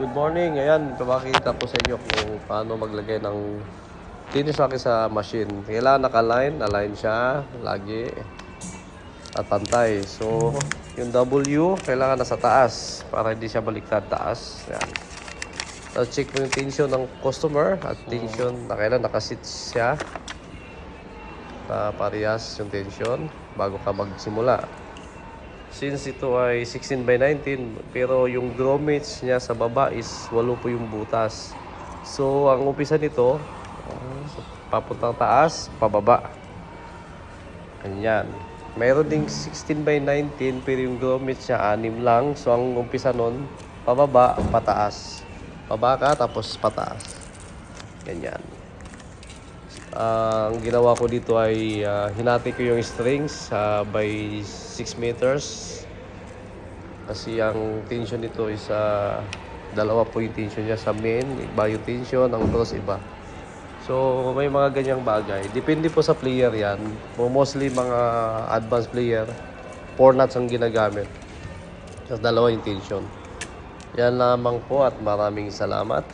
Good morning. Ayan, papakita ko sa inyo kung paano maglagay ng tinis laki sa machine. Kailangan naka-align, align siya lagi at pantay. So, yung W kailangan nasa taas para hindi siya baliktad taas. Ayan. Tapos check mo yung tension ng customer at tension na kailan nakasit siya na parehas yung tension bago ka magsimula. Since ito ay 16 by 19, pero yung grommets niya sa baba is 8 po yung butas. So, ang umpisa nito, so, papuntang taas, pababa. Ganyan. Mayroon ding 16 by 19, pero yung grommets niya 6 lang. So, ang umpisa nun, pababa, pataas. Pababa ka, tapos pataas. Ganyan. Ang ginawa ko dito ay ah, hinati ko yung strings ah, by 6 meters. Kasi ang tension nito is ah, dalawa po yung tension niya sa main, iba yung tension, ang cross iba. So may mga ganyang bagay. Depende po sa player yan. Po mostly mga advanced player, 4 nuts ang ginagamit. Tapos dalawa yung tension. Yan lamang po at maraming salamat.